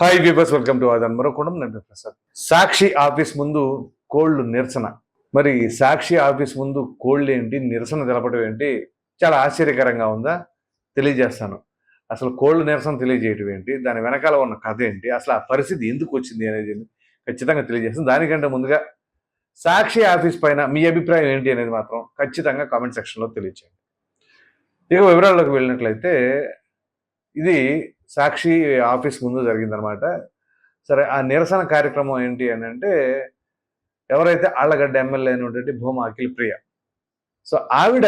Hi viewers welcome to ఆదాన్ మరొకడం నేను ప్రసాద్ సాక్షి ఆఫీస్ ముందు కోళ్ళు నిరసన మరి సాక్షి ఆఫీస్ ముందు కోళ్ళు ఏంటి నిరసన తెలపడం ఏంటి చాలా ఆశ్చర్యకరంగా ఉందా తెలియజేస్తాను అసలు కోళ్ళు నిరసన తెలియజేయటం ఏంటి దాని వెనకాల ఉన్న కథ ఏంటి అసలు ఆ పరిస్థితి ఎందుకు వచ్చింది అనేది ఖచ్చితంగా తెలియజేస్తాను దానికంటే ముందుగా సాక్షి ఆఫీస్ పైన మీ అభిప్రాయం ఏంటి అనేది మాత్రం ఖచ్చితంగా కామెంట్ సెక్షన్లో తెలియచేయండి ఇక వివరాల్లోకి వెళ్ళినట్లయితే ఇది సాక్షి ఆఫీస్ ముందు జరిగిందనమాట. సరే ఆ నిరసన కార్యక్రమం ఏంటి అని అంటే ఎవరైతే ఆళ్ళగడ్డ ఎమ్మెల్యే అయినటువంటి భూమా అఖిల్ ప్రియ. సో ఆవిడ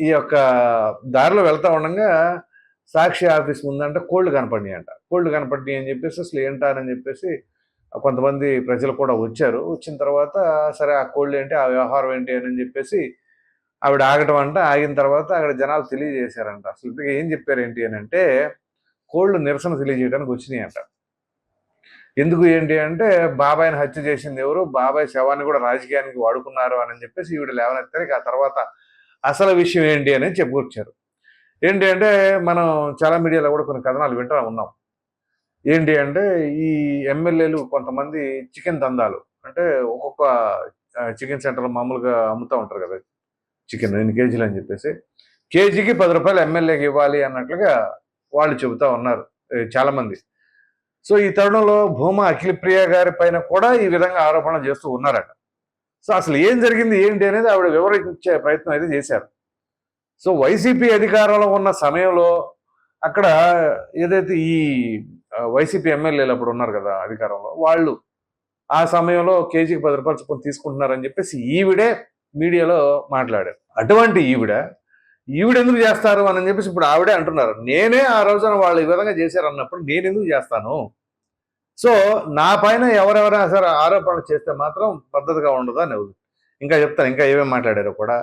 ఈ యొక్క దారిలో వెళ్తా ఉండగా సాక్షి ఆఫీస్ ముందంట కోల్డ్ కనపడి అంట. కోల్డ్ కనపడి అని చెప్పేసి అసలు ఏంటారని చెప్పేసి కొంతమంది ప్రజలు కూడా వచ్చారు. వచ్చిన తర్వాత సరే ఆ కోల్డ్ ఏంటి ఆ వ్యవహారం ఏంటి అని చెప్పేసి ఆవిడ ఆగటం అంట. ఆగిన తర్వాత అక్కడ జనాలు తెలియజేశారంట. అసలు ఏం చెప్పారు ఏంటి అని అంటే కోళ్ళు నిరసన తెలియజేయడానికి వచ్చినాయి అంట ఎందుకు ఏంటి అంటే బాబాయ్ని హత్య చేసింది ఎవరు? బాబాయ్ శవాన్ని కూడా రాజకీయానికి వాడుకున్నారు అని చెప్పేసి ఈవిడ లేవనెత్తారు ఆ తర్వాత అసలు విషయం ఏంటి అనేది చెప్పుకొచ్చారు. ఏంటి అంటే మనం చాలా మీడియాలో కూడా కొన్ని కథనాలు వింటా ఉన్నాం. ఏంటి అంటే ఈ ఎమ్మెల్యేలు కొంతమంది చికెన్ దందాలు అంటే ఒక్కొక్క చికెన్ సెంటర్లో మామూలుగా అమ్ముతూ ఉంటారు కదా చికెన్ ఎన్ని కేజీలు అని చెప్పేసి. కేజీకి పది రూపాయలు ఎమ్మెల్యేకి ఇవ్వాలి అన్నట్లుగా వాళ్ళు చెబుతా ఉన్నారు చాలామంది. సో ఈ తరుణంలో భూమా అఖిలప్రియ గారి పైన కూడా ఈ విధంగా ఆరోపణ చేస్తూ ఉన్నారట. సో అసలు ఏం జరిగింది ఏంటి అనేది ఆవిడ వివరించే ప్రయత్నం అయితే చేశారు. సో వైసీపీ అధికారంలో ఉన్న సమయంలో అక్కడ ఏదైతే ఈ వైసీపీ ఎమ్మెల్యేలు అప్పుడు ఉన్నారు కదా అధికారంలో వాళ్ళు ఆ సమయంలో కేజీకి పది రూపాయలు చొప్పున తీసుకుంటున్నారని చెప్పేసి ఈవిడే మీడియాలో మాట్లాడారు. అటువంటి ఈవిడ ఈవిడ ఎందుకు చేస్తారు అని చెప్పేసి ఇప్పుడు ఆవిడే అంటున్నారు. నేనే ఆ రోజున వాళ్ళు ఈ విధంగా చేశారు అన్నప్పుడు నేను ఎందుకు చేస్తాను? సో నా పైన ఎవరెవరైనా సరే ఆరోపణలు చేస్తే మాత్రం పద్ధతిగా ఉండదు అని ఇంకా చెప్తాను. ఇంకా ఏమేమి మాట్లాడారో కూడా.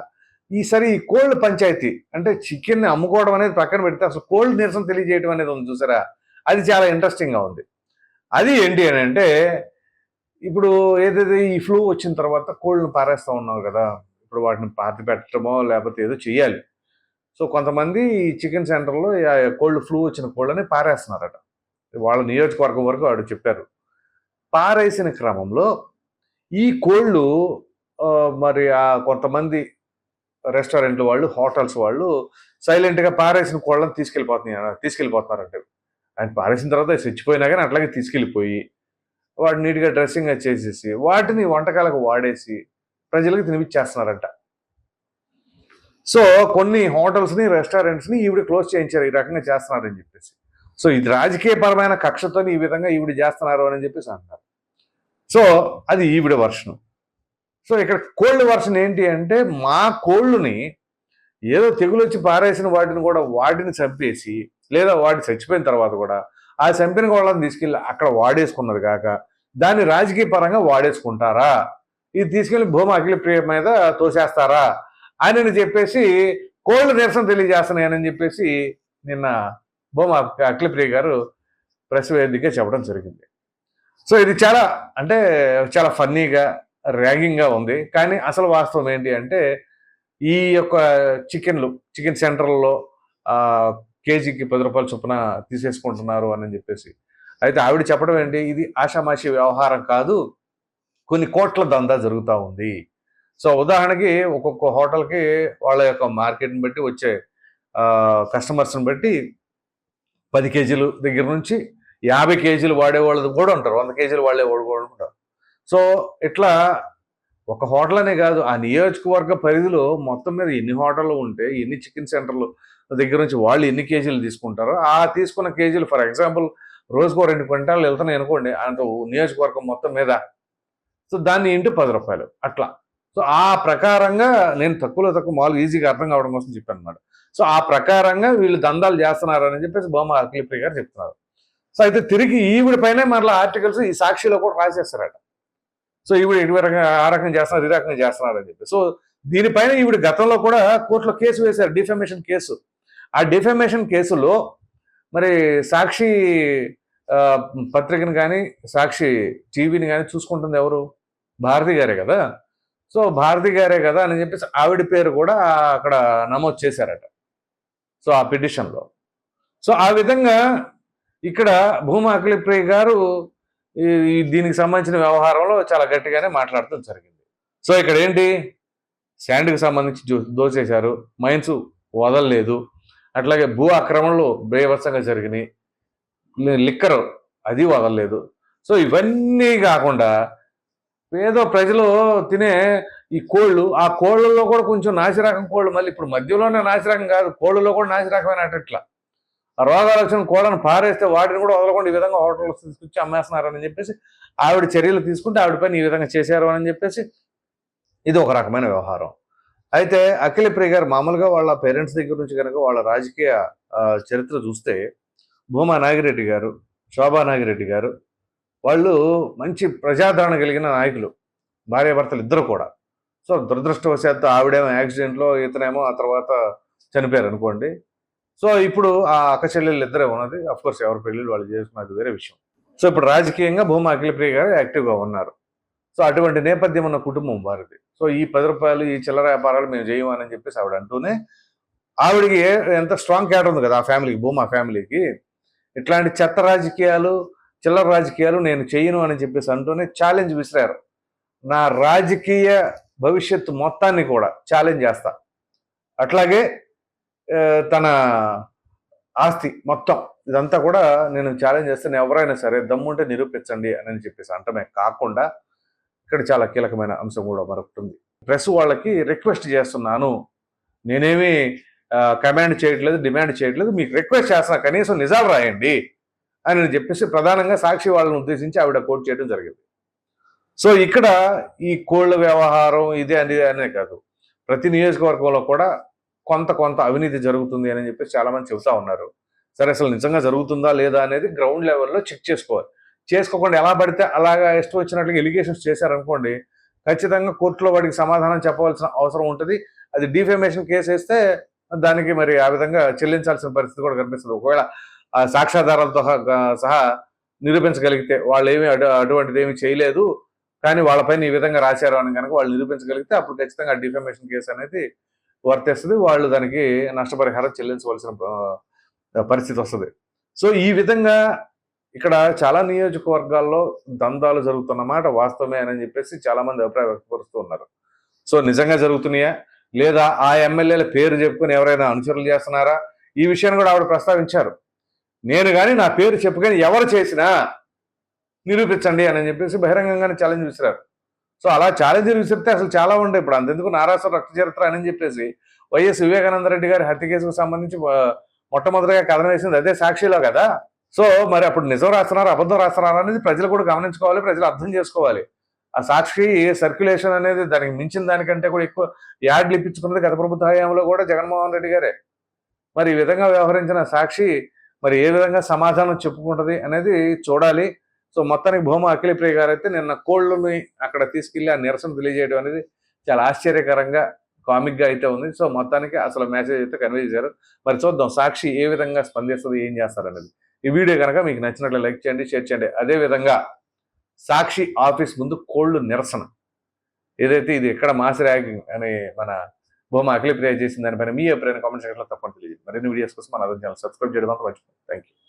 ఈసారి ఈ కోల్డ్ పంచాయతీ అంటే చికెన్ని అమ్ముకోవడం అనేది పక్కన పెడితే అసలు కోల్డ్ నిరసన తెలియజేయడం అనేది ఉంది చూసారా? అది చాలా ఇంట్రెస్టింగ్గా ఉంది. అది ఏంటి అని అంటే ఇప్పుడు ఏదైతే ఈ ఫ్లూ వచ్చిన తర్వాత కోళ్ళను పారేస్తూ ఉన్నారు కదా ఇప్పుడు వాటిని పాతి పెట్టడమో లేకపోతే ఏదో చెయ్యాలి. సో కొంతమంది ఈ చికెన్ సెంటర్లో కోల్డ్ ఫ్లూ వచ్చిన కోళ్ళని పారేస్తున్నారట. వాళ్ళ నియోజకవర్గం వరకు వాడు చెప్పారు. పారేసిన క్రమంలో ఈ కోళ్ళు మరి ఆ కొంతమంది రెస్టారెంట్లు వాళ్ళు హోటల్స్ వాళ్ళు సైలెంట్గా పారేసిన కోళ్ళని తీసుకెళ్ళిపోతున్నాయి తీసుకెళ్ళిపోతున్నారంటే. ఆయన పారేసిన తర్వాత చచ్చిపోయినా కానీ అట్లాగే తీసుకెళ్ళిపోయి వాడు నీట్గా డ్రెస్సింగ్ చేసేసి వాటిని వంటకాలకు వాడేసి ప్రజలకు తినిపించేస్తున్నారంట సో కొన్ని హోటల్స్ని రెస్టారెంట్స్ని ఈవిడ క్లోజ్ చేయించారు ఈ రకంగా చేస్తున్నారని చెప్పేసి. సో ఇది రాజకీయపరమైన కక్షతో ఈ విధంగా ఈవిడ చేస్తున్నారు అని చెప్పేసి అంటారు సో అది ఈవిడ వర్షను. సో ఇక్కడ కోళ్ళు వర్షన్ ఏంటి అంటే మా కోళ్ళుని ఏదో తెగులు వచ్చి పారేసిన వాటిని కూడా వాటిని చంపేసి లేదా వాటి చచ్చిపోయిన తర్వాత కూడా ఆ చంపిన వాళ్ళని తీసుకెళ్ళి అక్కడ వాడేసుకున్నది కాక దాన్ని రాజకీయ పరంగా వాడేసుకుంటారా? ఇది తీసుకెళ్ళి భూమి అఖిల ప్రియ మీద తోసేస్తారా? అని చెప్పేసి కోళ్ళు నిరసన తెలియజేస్తున్నాయని చెప్పేసి నిన్న భూమా అఖిలప్రియ గారు ప్రెస్ వేదికగా చెప్పడం జరిగింది. సో ఇది చాలా అంటే చాలా ఫన్నీగా ర్యాగింగ్గా ఉంది. కానీ అసలు వాస్తవం ఏంటి అంటే ఈ యొక్క చికెన్లు చికెన్ సెంటర్లో కేజీకి పది రూపాయల చొప్పున తీసేసుకుంటున్నారు అని చెప్పేసి. అయితే ఆవిడ చెప్పడం ఏంటి? ఇది ఆషామాషి వ్యవహారం కాదు. కొన్ని కోట్ల దందా జరుగుతూ ఉంది. సో ఉదాహరణకి ఒక్కొక్క హోటల్కి వాళ్ళ యొక్క మార్కెట్ని బట్టి వచ్చే కస్టమర్స్ని బట్టి పది కేజీలు దగ్గర నుంచి యాభై కేజీలు వాడేవాళ్ళు కూడా ఉంటారు. వంద కేజీలు వాళ్ళే కూడా ఉంటారు. సో ఇట్లా ఒక హోటల్ అనే కాదు ఆ నియోజకవర్గ పరిధిలో మొత్తం మీద ఎన్ని హోటళ్ళు ఉంటే ఎన్ని చికెన్ సెంటర్లు దగ్గర నుంచి వాళ్ళు ఎన్ని కేజీలు తీసుకుంటారో ఆ తీసుకున్న కేజీలు ఫర్ ఎగ్జాంపుల్ రోజుకో రెండు క్వింటాలు వెళ్తున్నాయి అనుకోండి అంత నియోజకవర్గం మొత్తం మీద. సో దాన్ని ఇంటి పది రూపాయలు. అట్లా. సో ఆ ప్రకారంగా నేను తక్కువలో తక్కువ మామూలుగా ఈజీగా అర్థం కావడం కోసం చెప్పాను అనమాట సో ఆ ప్రకారంగా వీళ్ళు దందాలు చేస్తున్నారు అని చెప్పేసి బొమ్మ అఖిలప్రియ గారు చెప్తున్నారు. సో అయితే తిరిగి ఈవిడ పైన మరలా ఆర్టికల్స్ ఈ సాక్షిలో కూడా రాసేస్తారట. సో ఈవిడ ఇటు రకంగా ఆ రకంగా చేస్తున్నారు ఈ రకంగా చేస్తున్నారు అని చెప్పి. సో దీనిపైన ఈవిడ గతంలో కూడా కోర్టులో కేసు వేశారు డిఫెమేషన్ కేసు. ఆ డిఫెమేషన్ కేసులో మరి సాక్షి పత్రికను కానీ సాక్షి టీవీని కానీ చూసుకుంటుంది ఎవరు? భారతి గారే కదా? సో భారతి గారే కదా అని చెప్పేసి ఆవిడ పేరు కూడా అక్కడ నమోదు చేశారట. సో ఆ పిటిషన్లో. సో ఆ విధంగా ఇక్కడ భూమా అఖిలప్రియ గారు ఈ- దీనికి సంబంధించిన వ్యవహారంలో చాలా గట్టిగానే మాట్లాడటం జరిగింది. సో ఇక్కడ ఏంటి? శాండ్కి సంబంధించి దోచేశారు. మైన్స్ వదలలేదు. అట్లాగే భూ ఆక్రమణలు బేవత్సంగా జరిగినాయి. లిక్కర్ అది వదలలేదు. సో ఇవన్నీ కాకుండా ఏదో ప్రజలు తినే ఈ కోళ్ళు ఆ కోళ్ళల్లో కూడా కొంచెం నాసిరకం కోళ్ళు మళ్ళీ ఇప్పుడు మధ్యలోనే నాసిరకం కాదు కోళ్ళలో కూడా నాసిరకమైన అట్లా ఆ రోగాలు వచ్చిన కోళ్ళను పారేస్తే వాటిని కూడా వదలకుండా ఈ విధంగా హోటల్లో తీసుకొచ్చి అమ్మేస్తున్నారని చెప్పేసి ఆవిడ చర్యలు తీసుకుంటే ఆవిడ పైన ఈ విధంగా చేశారు అని చెప్పేసి ఇది ఒక రకమైన వ్యవహారం. అయితే అఖిల ప్రియ గారు మామూలుగా వాళ్ళ పేరెంట్స్ దగ్గర నుంచి కనుక వాళ్ళ రాజకీయ చరిత్ర చూస్తే భూమా నాగిరెడ్డి గారు శోభా నాగిరెడ్డి గారు వాళ్ళు మంచి ప్రజాదరణ కలిగిన నాయకులు భార్యాభర్తలు ఇద్దరు కూడా. సో దురదృష్టవశాత్తు ఆవిడేమో యాక్సిడెంట్లో ఇతనేమో ఆ తర్వాత చనిపోయారు అనుకోండి. సో ఇప్పుడు ఆ అక్క చెల్లెళ్ళు ఇద్దరే ఉన్నది. అఫ్ కోర్స్ ఎవరి పెళ్ళిళ్ళు వాళ్ళు చేసుకున్నది వేరే విషయం. సో ఇప్పుడు రాజకీయంగా భూమా అఖిలప్రియ గారు యాక్టివ్గా ఉన్నారు. సో అటువంటి నేపథ్యం ఉన్న కుటుంబం వారిది. సో ఈ పది రూపాయలు ఈ చిల్లర వ్యాపారాలు మేము చేయమని చెప్పేసి ఆవిడ అంటూనే ఆవిడకి ఎంత స్ట్రాంగ్ క్యాటర్ ఉంది కదా ఆ ఫ్యామిలీకి భూమా ఫ్యామిలీకి ఇట్లాంటి చెత్త రాజకీయాలు చిల్లర రాజకీయాలు నేను చేయను అని చెప్పేసి అంటూనే ఛాలెంజ్ విసిరారు. నా రాజకీయ భవిష్యత్తు మొత్తాన్ని కూడా ఛాలెంజ్ చేస్తా. అట్లాగే తన ఆస్తి మొత్తం ఇదంతా కూడా నేను ఛాలెంజ్ చేస్తాను ఎవరైనా సరే దమ్ముంటే నిరూపించండి అని చెప్పేసి అంటమే కాకుండా ఇక్కడ చాలా కీలకమైన అంశం కూడా మరొకటి ఉంది. ప్రెస్ వాళ్ళకి రిక్వెస్ట్ చేస్తున్నాను. నేనేమి కమాండ్ చేయట్లేదు డిమాండ్ చేయట్లేదు మీకు రిక్వెస్ట్ చేస్తున్నా. కనీసం నిజాలు రాయండి. అని చెప్పేసి ప్రధానంగా సాక్షి వాళ్ళని ఉద్దేశించి ఆవిడ కోట్ చేయడం జరిగింది. సో ఇక్కడ ఈ కోళ్ళ వ్యవహారం ఇదే అని అనే కాదు. ప్రతి నియోజకవర్గంలో కూడా కొంత కొంత అవినీతి జరుగుతుంది అని చెప్పేసి చాలా మంది చెబుతా ఉన్నారు. సరే అసలు నిజంగా జరుగుతుందా లేదా అనేది గ్రౌండ్ లెవెల్లో చెక్ చేసుకోవాలి. చేసుకోకుండా ఎలా పడితే అలాగా ఇష్టం వచ్చినట్లుగా ఎలిగేషన్స్ చేశారనుకోండి ఖచ్చితంగా కోర్టులో వాడికి సమాధానం చెప్పవలసిన అవసరం ఉంటుంది. అది డిఫేమేషన్ కేసు వేస్తే దానికి మరి ఆ విధంగా చెల్లించాల్సిన పరిస్థితి కూడా కనిపిస్తుంది. ఒకవేళ సాక్ష్యాధారాలతో సహా- సహా నిరూపించగలిగితే వాళ్ళు ఏమి అటు అటువంటిది ఏమి చేయలేదు. కానీ వాళ్ళపైన ఈ విధంగా రాశారు అని కనుక వాళ్ళు నిరూపించగలిగితే అప్పుడు ఖచ్చితంగా డిఫేమేషన్ కేసు అనేది వర్తిస్తుంది. వాళ్ళు దానికి నష్టపరిహారం చెల్లించవలసిన పరిస్థితి వస్తుంది. సో ఈ విధంగా ఇక్కడ చాలా నియోజకవర్గాల్లో దందాలు జరుగుతున్నమాట వాస్తవమే అని చెప్పేసి చాలా మంది అభిప్రాయం వ్యక్తపరుస్తూ ఉన్నారు. సో నిజంగా జరుగుతున్నాయా? లేదా ఆ ఎమ్మెల్యేల పేరు చెప్పుకొని ఎవరైనా అనుచరులు చేస్తున్నారా? ఈ విషయాన్ని కూడా ఆవిడ ప్రస్తావించారు. నేను కానీ నా పేరు చెప్పుకొని ఎవరు చేసినా నిరూపించండి అని చెప్పేసి బహిరంగంగానే ఛాలెంజ్ విసిరారు. సో అలా ఛాలెంజ్ విసిరితే అసలు చాలా ఉండే. ఇప్పుడు అంతెందుకు నారాసు రక్త చరిత్ర అని చెప్పేసి వైఎస్ వివేకానంద రెడ్డి గారి హత్య కేసుకు సంబంధించి మొట్టమొదటిగా కథనం వేసింది అదే సాక్షిలో కదా. సో మరి అప్పుడు నిజం రాస్తున్నారు అబద్ధం రాస్తున్నారు అనేది ప్రజలు కూడా గమనించుకోవాలి ప్రజలు అర్థం చేసుకోవాలి. ఆ సాక్షి సర్క్యులేషన్ అనేది దానికి మించిన దానికంటే కూడా ఎక్కువ యాడ్లు ఇప్పించుకున్నది గత ప్రభుత్వ హయాంలో కూడా జగన్మోహన్ రెడ్డి గారే. మరి ఈ విధంగా వ్యవహరించిన సాక్షి మరి ఏ విధంగా సమాధానం చెప్పుకుంటుంది అనేది చూడాలి. సో మొత్తానికి భూమా అఖిలప్రియ గారు అయితే నిన్న కోళ్ళని అక్కడ తీసుకెళ్ళి ఆ నిరసన తెలియజేయడం అనేది చాలా ఆశ్చర్యకరంగా కామిక్గా అయితే ఉంది. సో మొత్తానికి అసలు మెసేజ్ అయితే కన్వే చేశారు. మరి చూద్దాం సాక్షి ఏ విధంగా స్పందిస్తుంది ఏం చేస్తారు అనేది. ఈ వీడియో కనుక మీకు నచ్చినట్లు లైక్ చేయండి షేర్ చేయండి. అదే విధంగా సాక్షి ఆఫీస్ ముందు కోళ్ళు నిరసన. ఏదైతే ఇది ఎక్కడ మాస్ ర్యాగింగ్ అని మన భూమా అఖిలప్రియ చేసిన దానిపైన మీ ఎప్పుడైనా కామెంట్ సెక్షన్లో తప్పని తెలియదు మరిన్ని వీడియోస్ కోసం మన అదర్ ఛానల్ సబ్స్క్రైబ్ చేయడం మాత్రం మర్చిపోండి థ్యాంక్ యూ